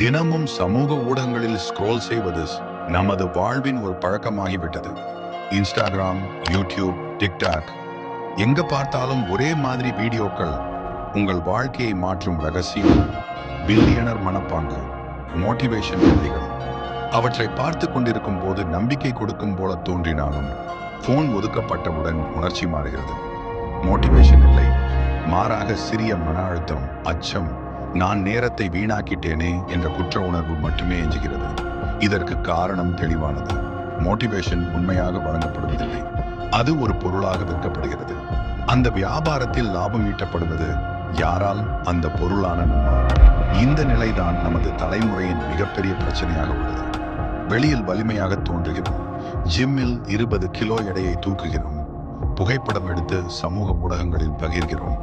தினமும் சமூக ஊடகங்களில் ஸ்க்ரோல் செய்வது நமது வாழ்வின் ஒரு பழக்கமாகிவிட்டது. இன்ஸ்டாகிராம் யூடியூப் டிக்டாக் எங்க பார்த்தாலும் ஒரே மாதிரி வீடியோக்கள் உங்கள் வாழ்க்கையை மாற்றும் ரகசியம். பில்லியனர் மனப்பாங்கு மோட்டிவேஷன் கதைகள். அவற்றை பார்த்து கொண்டிருக்கும் போது நம்பிக்கை கொடுக்கும் போல தோன்றினாலும் போன் ஒதுக்கப்பட்டவுடன் உணர்ச்சி மாறுகிறது. மோட்டிவேஷன் இல்லை மாறாக சிறிய மன அழுத்தம் அச்சம் நான் நேரத்தை வீணாக்கிட்டேனே என்ற குற்ற உணர்வு மட்டுமே எஞ்சுகிறது. இதற்கு காரணம் தெளிவானது. மோட்டிவேஷன் உண்மையாக வழங்கப்படுவதில்லை. அது ஒரு பொருளாக விற்கப்படுகிறது. அந்த வியாபாரத்தில் லாபம் ஈட்டப்படுவது யாரால்? அந்த பொருளான நம்மால் இந்த நிலைதான் நமது தலைமுறையின் மிகப்பெரிய பிரச்சனையாக உள்ளது. வெளியில் வலிமையாக தோன்றுகிறோம். ஜிம்மில் இருபது கிலோ எடையை தூக்குகிறோம். புகைப்படம் எடுத்து சமூக ஊடகங்களில் பகிர்கிறோம்.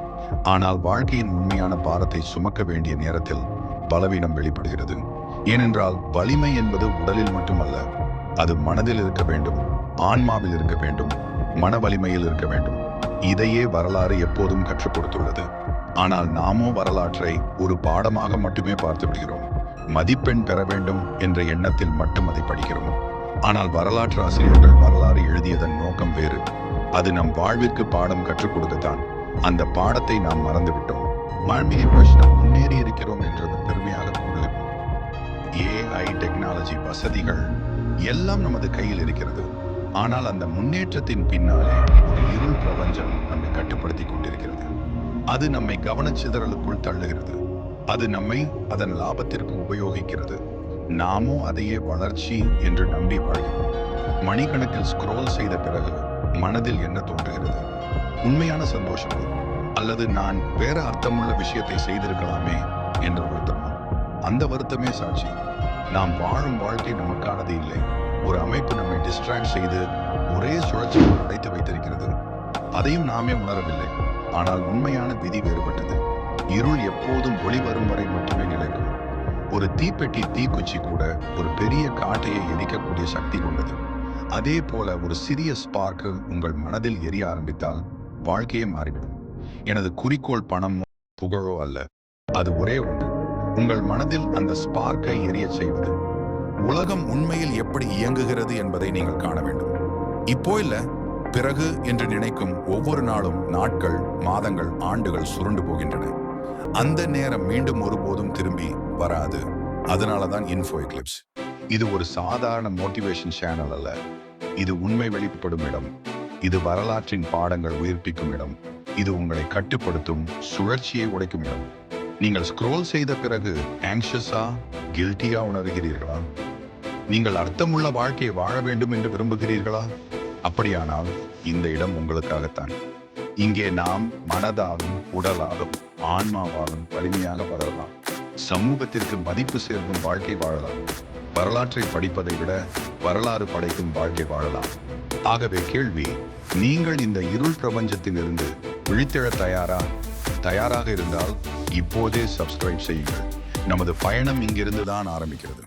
ஆனால் வாழ்க்கையின் உண்மையான பாரத்தை சுமக்க வேண்டிய நேரத்தில் பலவீனம் வெளிப்படுகிறது. ஏனென்றால் வலிமை என்பது உடலில் மட்டுமல்ல அது மனதில் இருக்க வேண்டும் ஆன்மாவில் இருக்க வேண்டும் மன வலிமையில் இருக்க வேண்டும். இதையே வரலாறு எப்போதும் கற்றுக் கொடுத்துள்ளது. ஆனால் நாமோ வரலாற்றை ஒரு பாடமாக மட்டுமே பார்த்து விடுகிறோம். மதிப்பெண் பெற வேண்டும் என்ற எண்ணத்தில் மட்டும் அதை படிக்கிறோம். ஆனால் வரலாற்று ஆசிரியர்கள் வரலாறு எழுதியதன் நோக்கம் வேறு. அது நம் வாழ்விற்கு பாடம் கற்றுக் கொடுக்கத்தான். அந்த பாடத்தை நாம் மறந்துவிட்டோம். மாண்புமிகு பிரச்சனை முன்னேறி இருக்கிறோம் என்றது பெருமையாக கொள்ளும் ஏஐ டெக்னாலஜி வசதிகள் எல்லாம் நமது கையில் இருக்கிறது. ஆனால் அந்த முன்னேற்றத்தின் பின்னாலே ஒரு இருள் பிரபஞ்சம் நம்மை கட்டுப்படுத்தி கொண்டிருக்கிறது. அது நம்மை கவனச்சிதறலுக்குள் தள்ளுகிறது. அது நம்மை அதன் லாபத்திற்கு உபயோகிக்கிறது. நாமும் அதையே வளர்ச்சி என்று நம்பி வாழ்கிறோம். மணிக்கணக்கில் ஸ்க்ரோல் செய்த பிறகு மனதில் என்ன தோன்றுகிறது? உண்மையான சந்தோஷம் அல்லது நான் வேற அர்த்தமுள்ள விஷயத்தை செய்திருக்கலாமே என்ற வருத்தமா? அந்த வருத்தமே சாட்சி. நாம் வாழும் வாழ்க்கை நமக்கானது இல்லை. ஒரு அமைப்பு நம்மை டிஸ்ட்ராக்ட் செய்து ஒரே சுழற்சியில் அடைத்து வைத்திருக்கிறது. அதையும் நாமே உணரவில்லை. ஆனால் உண்மையான விதி வேறுபட்டது. இருள் எப்போதும் ஒளி வரும் வரை மட்டுமே நிலைக்கும். ஒரு தீப்பெட்டி தீக்குச்சி கூட ஒரு பெரிய காட்டையை எரிக்கக்கூடிய சக்தி கொண்டது. அதே போல ஒரு சிறிய ஸ்பார்க்கு உங்கள் மனதில் எரிய ஆரம்பித்தால் வாழ்க்கையே மாறிவிடும். எனது குறிக்கோள் பணமோ புகழோ அல்ல. அது ஒரே ஒன்று. உங்கள் மனதில் அந்த ஸ்பார்க்கை எரிய செய்வது. உலகம் உண்மையில் எப்படி இயங்குகிறது என்பதை நீங்கள் காண வேண்டும். இப்போ இல்ல பிறகு என்று நினைக்கும் ஒவ்வொரு நாளும் நாட்கள் மாதங்கள் ஆண்டுகள் சுருண்டு போகின்றன. அந்த நேரம் மீண்டும் ஒருபோதும் திரும்பி வராது. அதனாலதான் இன்ஃபோ எக்லிப்ஸ் இது ஒரு சாதாரண மோட்டிவேஷன் சேனல் அல்ல. இது உண்மை வெளிப்படும் இடம். இது வரலாற்றின் பாடங்கள் உயிர்ப்பிக்கும் இடம். இது உங்களை கட்டுப்படுத்தும் சுழற்சியை உடைக்கும் இடம். நீங்கள் ஸ்க்ரோல் செய்த பிறகு ஆங்ஷியஸா கில்ட்டியா உணர்கிறீர்களா? நீங்கள் அர்த்தமுள்ள வாழ்க்கையை வாழ வேண்டும் என்று விரும்புகிறீர்களா? அப்படியானால் இந்த இடம் உங்களுக்காகத்தான். இங்கே நாம் மனதாலும் உடலாலும் ஆன்மாவாலும் வலிமையாக வளரலாம். சமூகத்திற்கு மதிப்பு சேர்க்கும் வாழ்க்கை வாழலாம். வரலாற்றை படிப்பதை விட வரலாறு படைக்கும் வாழ்க்கை வாழலாம். ஆகவே கேள்வி நீங்கள் இந்த இருள் பிரபஞ்சத்தில் இருந்து விழித்தெழ தயாரா? தயாராக இருந்தால் இப்போதே சப்ஸ்கிரைப் செய்யுங்கள். நமது பயணம் இங்கிருந்து தான் ஆரம்பிக்கிறது.